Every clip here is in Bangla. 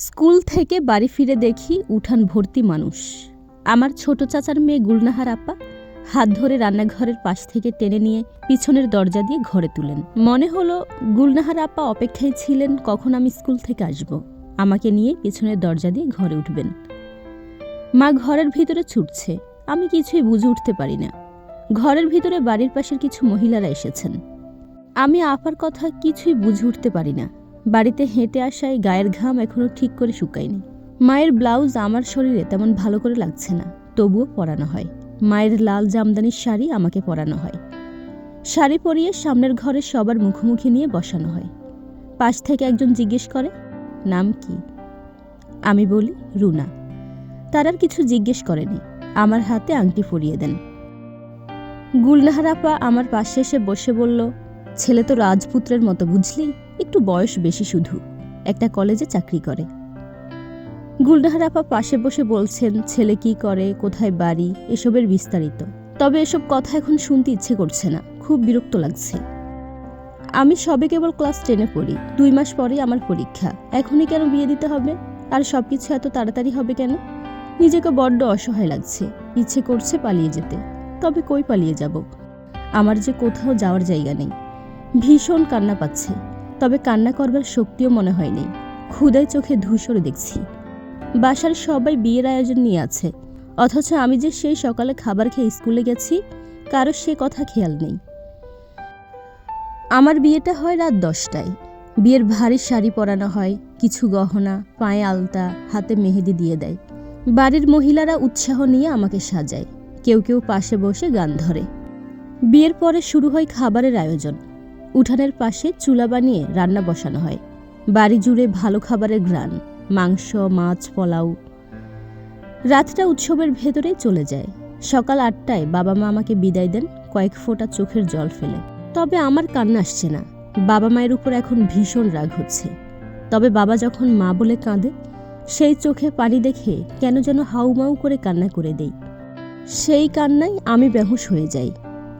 স্কুল থেকে বাড়ি ফিরে দেখি উঠান ভর্তি মানুষ। আমার ছোট চাচার মেয়ে গুলনাহার আপা হাত ধরে রান্নাঘরের পাশ থেকে টেনে নিয়ে পিছনের দরজা দিয়ে ঘরে তুলেন। মনে হলো গুলনাহার আপা অপেক্ষায় ছিলেন, কখন আমি স্কুল থেকে আসব। আমাকে নিয়ে পিছনের দরজা দিয়ে ঘরে উঠবেন। মা ঘরের ভিতরে ছুটছে। আমি কিছুই বুঝে উঠতে পারি না। ঘরের ভিতরে বাড়ির পাশের কিছু মহিলারা এসেছেন। আমি আপার কথা কিছুই বুঝে উঠতে পারি না। বাড়িতে হেঁটে আসায় গায়ের ঘাম এখনও ঠিক করে শুকায়নি। মায়ের ব্লাউজ আমার শরীরে তেমন ভালো করে লাগছে না, তবুও পরানো হয়। মায়ের লাল জামদানির শাড়ি আমাকে পরানো হয়। শাড়ি পরিয়ে সামনের ঘরে সবার মুখোমুখি নিয়ে বসানো হয়। পাশ থেকে একজন জিজ্ঞেস করে, নাম কি? আমি বলি, রুনা। তার আর কিছু জিজ্ঞেস করেনি। আমার হাতে আংটি পরিয়ে দেন। গুলনাহারাপা আমার পাশে এসে বসে বলল ছেলে তো রাজপুত্রের মতো, বুঝলি? একটু বয়স বেশি শুধু। একটা কলেজে চাকরি করে। গুলনাহার আপা পাশে বসে বলছেন, ছেলে কি করে, কোথায় বাড়ি, এসবের বিস্তারিত। তবে এসব কথা এখন শুনতে ইচ্ছে করছে না, খুব বিরক্ত লাগছে। আমি সবে কেবল ক্লাস টেনে পড়ি, দুই মাস পরেই আমার পরীক্ষা। এখনই কেন বিয়ে দিতে হবে? আর সব কিছু এত তাড়াতাড়ি হবে কেন? নিজেকে বড্ড অসহায় লাগছে, ইচ্ছে করছে পালিয়ে যেতে। তবে কই পালিয়ে যাব? আমার যে কোথাও যাওয়ার জায়গা নেই। ভীষণ কান্না পাচ্ছে, তবে কান্না করবার শক্তিও মনে হয়নি। ক্ষুদায় চোখে ধূসর দেখছি। বাসার সবাই বিয়ের আয়োজন নিয়ে আছে, অথচ আমি যে সেই সকালে খাবার খেয়ে স্কুলে গেছি, কারও সে কথা খেয়াল নেই। আমার বিয়েটা হয় রাত দশটায়। বিয়ের ভারী শাড়ি পরানো হয়, কিছু গহনা, পায়ে আলতা, হাতে মেহেদি দিয়ে দেয়। বাড়ির মহিলারা উৎসাহ নিয়ে আমাকে সাজায়, কেউ কেউ পাশে বসে গান ধরে। বিয়ের পরে শুরু হয় খাবারের আয়োজন। উঠানের পাশে চুলা বানিয়ে রান্না বসানো হয়। বাড়ি জুড়ে ভালো খাবারের গ্রান মাংস, মাছ, পোলাও। রাতটা উৎসবের ভেতরেই চলে যায়। সকাল আটটায় বাবা মা আমাকে বিদায় দেন, কয়েক ফোঁটা চোখের জল ফেলে। তবে আমার কান্না আসছে না। বাবা মায়ের উপর এখন ভীষণ রাগ হচ্ছে। তবে বাবা যখন মা বলে কাঁদে, সেই চোখে পানি দেখে কেন যেন হাউমাউ করে কান্না করে দেই। সেই কান্নায় আমি বেহুশ হয়ে যাই।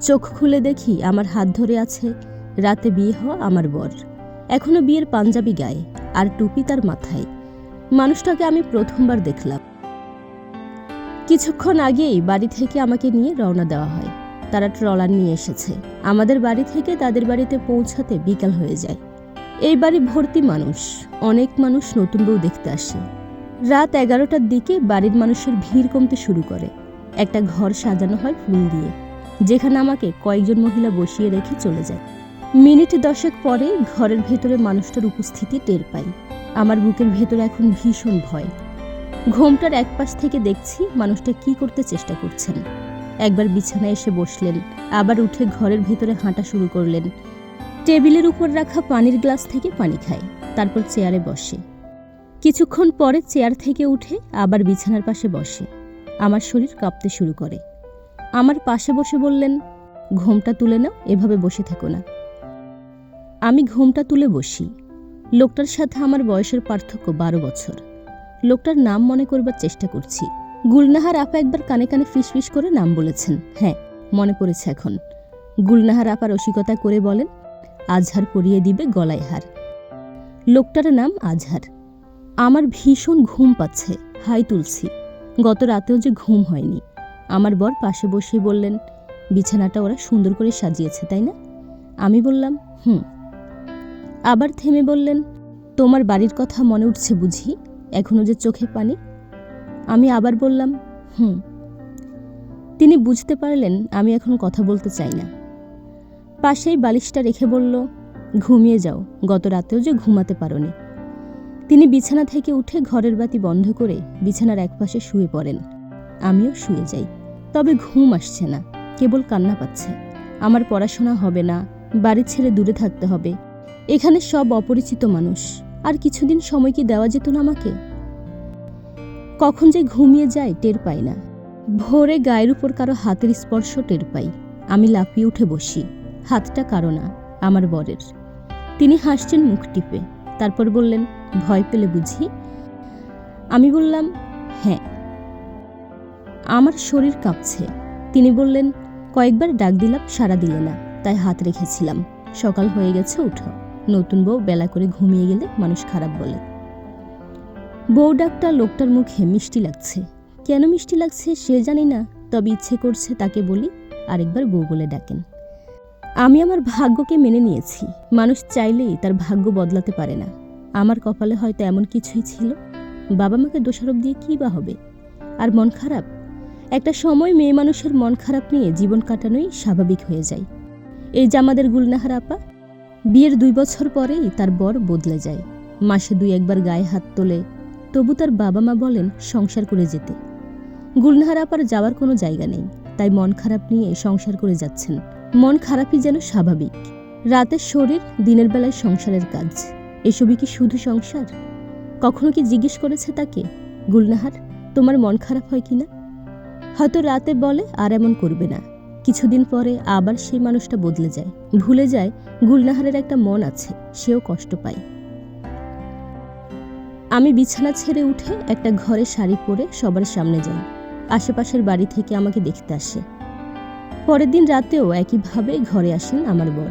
চোখ খুলে দেখি আমার হাত ধরে আছে রাতে বিয়ে হওয়া আমার বর। এখনও বিয়ের পাঞ্জাবি গায়ে আর টুপি তার মাথায়। মানুষটাকে আমি প্রথমবার দেখলাম। কিছুক্ষণ আগেই বাড়ি থেকে আমাকে নিয়ে রওনা দেওয়া হয়। তারা ট্রলার নিয়ে এসেছে। আমাদের বাড়ি থেকে তাদের বাড়িতে পৌঁছাতে বিকাল হয়ে যায়। এই বাড়ি ভর্তি মানুষ। অনেক মানুষ নতুন বউ দেখতে আসে। রাত এগারোটার দিকে বাড়ির মানুষের ভিড় কমতে শুরু করে। একটা ঘর সাজানো হয় ফুল দিয়ে। যেখানে আমাকে কয়েকজন মহিলা বসিয়ে রেখে চলে যায়। মিনিট দশেক পরে ঘরের ভেতরে মানুষটার উপস্থিতি টের পাই। আমার বুকের ভেতরে এখন ভীষণ ভয়। ঘোমটার এক পাশ থেকে দেখছি মানুষটা কি করতে চেষ্টা করছেন। একবার বিছানায় এসে বসলেন, আবার উঠে ঘরের ভেতরে হাঁটা শুরু করলেন। টেবিলের উপর রাখা পানির গ্লাস থেকে পানি খায়, তারপর চেয়ারে বসে। কিছুক্ষণ পরে চেয়ার থেকে উঠে আবার বিছানার পাশে বসে। আমার শরীর কাঁপতে শুরু করে। আমার পাশে বসে বললেন, ঘোমটা তুলে নাও, এভাবে বসে থেকো না। আমি ঘোমটা তুলে বসি। লোকটার সাথে আমার বয়সের পার্থক্য বারো বছর। লোকটার নাম মনে করবার চেষ্টা করছি। গুলনাহার আপা একবার কানে কানে ফিসফিস করে নাম বলেছেন। হ্যাঁ মনে পড়েছে এখন। গুলনাহার আপা রসিকতা করে বলেন, আজহার পরিয়ে দিবে গলায় হার। লোকটার নাম আজহার। আমার ভীষণ ঘুম পাচ্ছে, হাই তুলছি। গত রাতেও যে ঘুম হয়নি। আমার বর পাশে বসেই বললেন, বিছানাটা ওরা সুন্দর করে সাজিয়েছে, তাই না? আমি বললাম, হুম। আবার থেমে বললেন, তোমার বাড়ির কথা মনে উঠছে বুঝি? এখনও যে চোখে পানি? আমি আবার বললাম, হুম। তিনি বুঝতে পারলেন আমি এখন কথা বলতে চাই না। পাশেই বালিশটা রেখে বলল, ঘুমিয়ে যাও, গত রাতেও যে ঘুমাতে পারোনি। তিনি বিছানা থেকে উঠে ঘরের বাতি বন্ধ করে বিছানার একপাশে শুয়ে পড়েন। আমিও শুয়ে যাই, তবে ঘুম আসছে না, কেবল কান্না পাচ্ছে। আমার পড়াশোনা হবে না, বাড়ি ছেড়ে দূরে থাকতে হবে। এখানে সব অপরিচিত মানুষ। আর কিছুদিন সময় কি দেওয়া যেত না আমাকে? কখন যে ঘুমিয়ে যায় টের পাই না। ভোরে গায়ের উপর কারও হাতের স্পর্শ টের পাই। আমি লাফিয়ে উঠে বসি। হাতটা কারও না, আমার বরের। তিনি হাসছেন মুখ টিপে। তারপর বললেন, ভয় পেলে বুঝি? আমি বললাম হ্যাঁ। আমার শরীর কাঁপছে। তিনি বললেন, কয়েকবার ডাক দিলাম সারা দিলে না। তাই হাত রেখেছিলাম। সকাল হয়ে গেছে, উঠো। নতুন বউ বেলা করে ঘুমিয়ে গেলে মানুষ খারাপ বলে। বউ ডাকটা লোকটার মুখে মিষ্টি লাগছে। কেন মিষ্টি লাগছে সে জানি না, তবে ইচ্ছে করছে তাকে বলি আরেকবার বউ বলে ডাকেন। আমি আমার ভাগ্যকে মেনে নিয়েছি। মানুষ চাইলেই তার ভাগ্য বদলাতে পারে না। আমার কপালে হয়তো এমন কিছুই ছিল। বাবা মাকে দোষারোপ দিয়ে কী বা হবে? আর মন খারাপ? একটা সময় মেয়ে মানুষের মন খারাপ নিয়ে জীবন কাটানোই স্বাভাবিক হয়ে যায়। এই যে আমাদের গুলনাহার আপা বিয়ের দুই বছর পরেই তার বর বদলে যায়। মাসে দুই একবার গায়ে হাত তোলে, তবু তার বাবা মা বলেন সংসার করে যেতে। গুলনাহার আপার যাওয়ার কোনো জায়গা নেই, তাই মন খারাপ নিয়ে সংসার করে যাচ্ছেন। মন খারাপই যেন স্বাভাবিক। রাতের শরীর, দিনের বেলায় সংসারের কাজ। এসবই কি শুধু সংসার? কখনো কি জিজ্ঞেস করেছে তাকে, গুলনাহার, তোমার মন খারাপ হয় কি না হয়তো রাতে বলে আর এমন করবে না। কিছুদিন পরে আবার সেই মানুষটা বদলে যায়। ভুলে যায় গুলনাহারের একটা মন আছে, সেও কষ্ট পায়। আমি বিছানা ছেড়ে উঠে একটা ঘরে শাড়ি পরে সবার সামনে যাই। আশেপাশের বাড়ি থেকে আমাকে দেখতে আসে। পরের দিন রাতেও একইভাবে ঘরে আসেন আমার বর।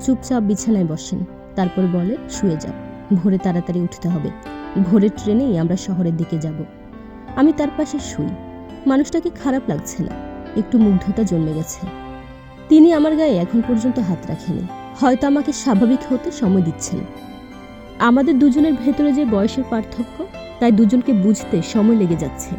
চুপচাপ বিছানায় বসেন, তারপর বলে, শুয়ে যাও। ভোরে তাড়াতাড়ি উঠতে হবে। ভোরের ট্রেনেই আমরা শহরের দিকে যাব। আমি তার পাশে শুই। মানুষটাকে খারাপ লাগছে না। একটু মুগ্ধতা জন্মে গেছে। তিনি আমার গায়ে এখন পর্যন্ত হাত রাখেনি। হয়তো আমাকে স্বাভাবিক হতে সময় দিচ্ছেন। আমাদের দুজনের ভেতরে যে বয়সের পার্থক্য, তাই দুজনকে বুঝতে সময় লেগে যাচ্ছে।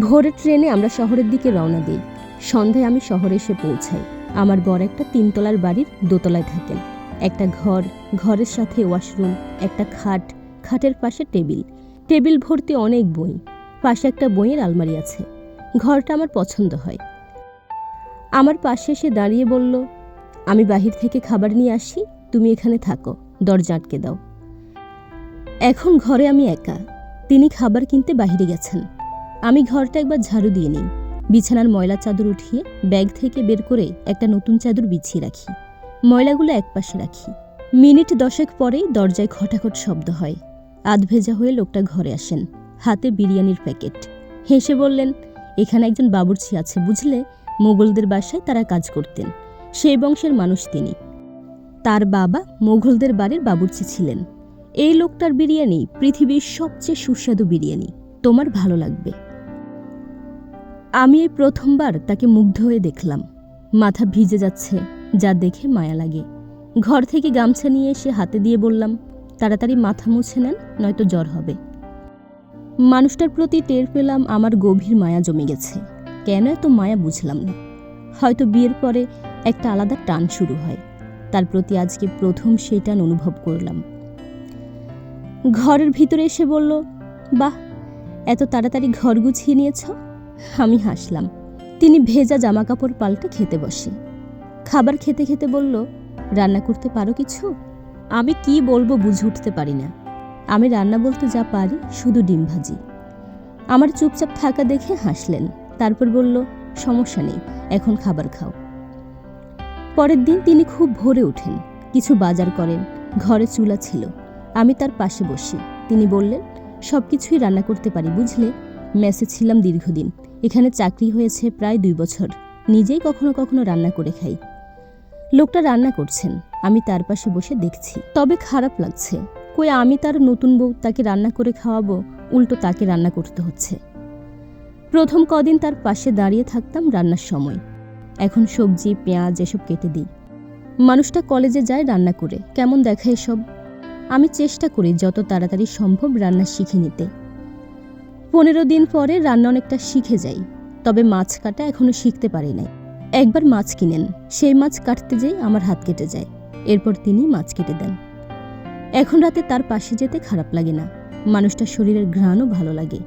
ভোরের ট্রেনে আমরা শহরের দিকে রওনা দিই। সন্ধ্যায় আমি শহরে এসে পৌঁছাই। আমার বর একটা তিনতলার বাড়ির দোতলায় থাকেন। একটা ঘর, ঘরের সাথে ওয়াশরুম, একটা খাট, খাটের পাশে টেবিল। টেবিল ভর্তি অনেক বই। পাশে একটা বইয়ের আলমারি আছে। ঘরটা আমার পছন্দ হয়। আমার পাশে এসে দাঁড়িয়ে বলল, আমি বাহির থেকে খাবার নিয়ে আসি, তুমি এখানে থাকো, দরজা আটকে দাও। এখন ঘরে আমি একা, তিনি খাবার কিনতে বাহিরে গেছেন। আমি ঘরটা একবার ঝাড়ু দিয়ে নিই, বিছানার ময়লা চাদর উঠিয়ে ব্যাগ থেকে বের করে একটা নতুন চাদর বিছিয়ে রাখি, ময়লাগুলো একপাশে রাখি। মিনিট দশেক পরেই দরজায় খটাখট শব্দ হয়। আধ ভেজা হয়ে লোকটা ঘরে আসেন, হাতে বিরিয়ানির প্যাকেট। হেসে বললেন এখানে একজন বাবুর্চি আছে, বুঝলে? মোগলদের বাসায় তারা কাজ করতেন। সেই বংশের মানুষ তিনি। তার বাবা মোগলদের বাড়ির বাবুর্চি ছিলেন। এই লোকটার বিরিয়ানি পৃথিবীর সবচেয়ে সুস্বাদু বিরিয়ানি। তোমার ভালো লাগবে। আমি এই প্রথমবার তাকে মুগ্ধ হয়ে দেখলাম। মাথা ভিজে যাচ্ছে, যা দেখে মায়া লাগে। ঘর থেকে গামছা নিয়ে এসে হাতে দিয়ে বললাম, তাড়াতাড়ি মাথা মুছে নেন, নয়তো জ্বর হবে। মানুষটার প্রতি টের পেলাম আমার গভীর মায়া জমে গেছে। কেন এত মায়া বুঝলাম না। হয়তো বিয়ের পরে একটা আলাদা টান শুরু হয়। তার প্রতি আজকে প্রথম সেই টান অনুভব করলাম। ঘরের ভিতরে এসে বলল, বাহ, এত তাড়াতাড়ি ঘর গুছিয়ে নিয়েছ? আমি হাসলাম। তিনি ভেজা জামা কাপড় পাল্টে খেতে বসে। খাবার খেতে খেতে বলল, রান্না করতে পারো কিছু? আমি কি বলব বুঝে উঠতে পারি না। আমি রান্না বলতে যা পারি শুধু ডিম ভাজি। আমার চুপচাপ থাকা দেখে হাসলেন। তারপর বলল, সমস্যা নেই, এখন খাবার খাও। পরের দিন তিনি খুব ভোরে ওঠেন। কিছু বাজার করেন, ঘরে চুলা ছিল। আমি তার পাশে বসি। তিনি বললেন সব কিছুই রান্না করতে পারি, বুঝলে? মেসে ছিলাম দীর্ঘদিন। এখানে চাকরি হয়েছে প্রায় দুই বছর। নিজেই কখনো কখনো রান্না করে খাই। লোকটা রান্না করছেন। আমি তার পাশে বসে দেখছি। তবে খারাপ লাগছে। কই আমি তার নতুন বউ তাকে রান্না করে খাওয়াবো, উল্টো তাকে রান্না করতে হচ্ছে। প্রথম কদিন তার পাশে দাঁড়িয়ে থাকতাম রান্নার সময়। এখন সবজি, পেঁয়াজ এসব কেটে দিই। মানুষটা কলেজে যায় রান্না করে, কেমন দেখায় এসব? আমি চেষ্টা করি যত তাড়াতাড়ি সম্ভব রান্না শিখে নিতে। পনেরো দিন পরে রান্না অনেকটা শিখে যাই, তবে মাছ কাটা এখনও শিখতে পারি নাই। একবার মাছ কিনেন, সেই মাছ কাটতে যেই আমার হাত কেটে যায়, এরপর তিনি মাছ কেটে দেন। এখন রাতে তার পাশে যেতে খারাপ লাগে না। মানুষটার শরীরের ঘ্রাণও ভালো লাগে।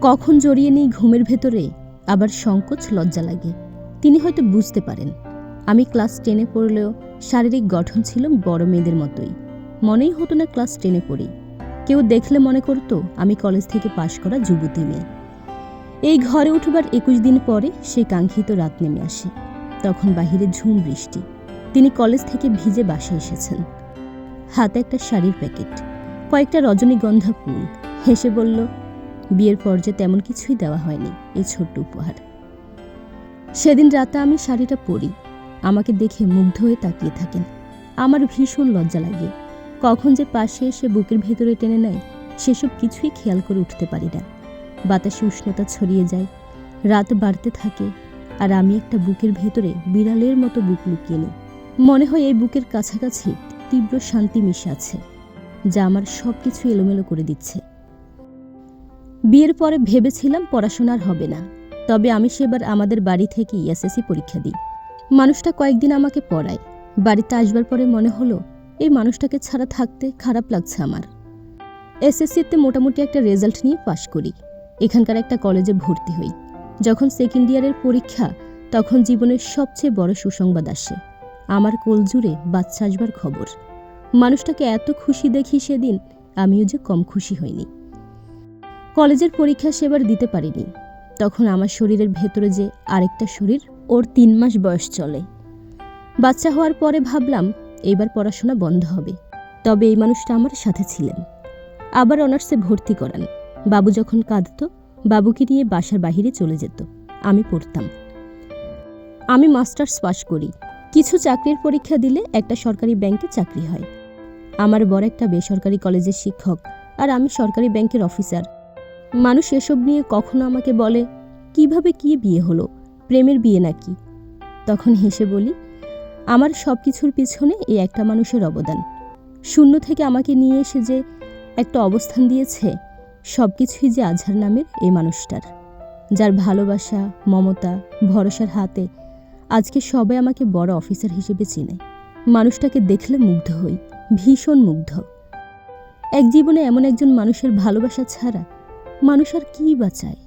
কখন জড়িয়ে নিই ঘুমের ভেতরে, আবার সংকোচ লজ্জা লাগে। তিনি হয়তো বুঝতে পারেন। আমি ক্লাস টেনে পড়লেও শারীরিক গঠন ছিল বড় মেয়েদের মতোই। মনেই হতো না ক্লাস টেনে পড়ি। কেউ দেখলে মনে করতো, আমি কলেজ থেকে পাশ করা যুবতী মেয়ে। এই ঘরে উঠবার একুশ দিন পরে সেই কাঙ্ক্ষিত রাত নেমে আসে। তখন বাহিরে ঝুম বৃষ্টি। তিনি কলেজ থেকে ভিজে বাসে এসেছেন। হাতে একটা শাড়ির প্যাকেট। কয়েকটা রজনীগন্ধা ফুল। হেসে বলল, বিয়ের পর যে তেমন কিছুই দেওয়া হয়নি, এই ছোট্ট উপহার। সেদিন রাতে আমি শাড়িটা পরি। আমাকে দেখে মুগ্ধ হয়ে তাকিয়ে থাকেন। আমার ভীষণ লজ্জা লাগে। কখন যে পাশে এসে বুকের ভেতরে টেনে নেয়, সেসব কিছুই খেয়াল করে উঠতে পারি না। বাতাসে উষ্ণতা ছড়িয়ে যায়, রাত বাড়তে থাকে, আর আমি একটা বুকের ভেতরে বিড়ালের মতো বুক লুকিয়ে নিই। মনে হয় এই বুকের কাছাকাছি তীব্র শান্তি মিশে আছে যা আমার সব কিছু এলোমেলো করে দিচ্ছে। বিয়ের পরে ভেবেছিলাম পড়াশোনার হবে না, তবে আমি সেবার আমাদের বাড়ি থেকে ইএসএসসি পরীক্ষা দিই। মানুষটা কয়েকদিন আমাকে পড়ায়, বাড়িতে আসবার পরে মনে হলো, এই মানুষটাকে ছাড়া থাকতে খারাপ লাগছে আমার। এসএসসিতে মোটামুটি একটা রেজাল্ট নিয়ে পাশ করি, এখানকার একটা কলেজে ভর্তি হই। যখন সেকেন্ড ইয়ারের পরীক্ষা, তখন জীবনের সবচেয়ে বড় সুসংবাদ আসে, আমার কোল জুড়ে বাচ্চা আসবার খবর। মানুষটাকে এত খুশি দেখি সেদিন, আমিও যে কম খুশি হইনি। কলেজের পরীক্ষা সেবার দিতে পারিনি। তখন আমার শরীরের ভেতরে যে আরেকটা শরীর, ওর তিন মাস বয়স চলে। বাচ্চা হওয়ার পরে ভাবলাম এইবার পড়াশোনা বন্ধ হবে। তবে এই মানুষটা আমার সাথে ছিলেন। আবার অনার্সে ভর্তি করান। বাবু যখন কাঁদত, বাবুকে নিয়ে বাসার বাহিরে চলে যেত। আমি পড়তাম। আমি মাস্টার্স পাশ করি। কিছু চাকরির পরীক্ষা দিলে একটা সরকারি ব্যাংকে চাকরি হয়। আমার বড় একটা বেসরকারি কলেজের শিক্ষক আর আমি সরকারি ব্যাংকের অফিসার। মানুষ এসব নিয়ে কখনো আমাকে বলে, কীভাবে কি বিয়ে হলো? প্রেমের বিয়ে নাকি? তখন হেসে বলি, আমার সব কিছুর পিছনে এই একটা মানুষের অবদান। শূন্য থেকে আমাকে নিয়ে এসে যে একটা অবস্থান দিয়েছে সব কিছুই যে আজহার নামের এই মানুষটার। যার ভালোবাসা, মমতা, ভরসার হাতে আজকে সবাই আমাকে বড় অফিসার হিসেবে চিনে। মানুষটাকে দেখলে মুগ্ধ হই। ভীষণ মুগ্ধ। এক জীবনে এমন একজন মানুষের ভালোবাসা ছাড়া মানুষ আর কী বাঁচায়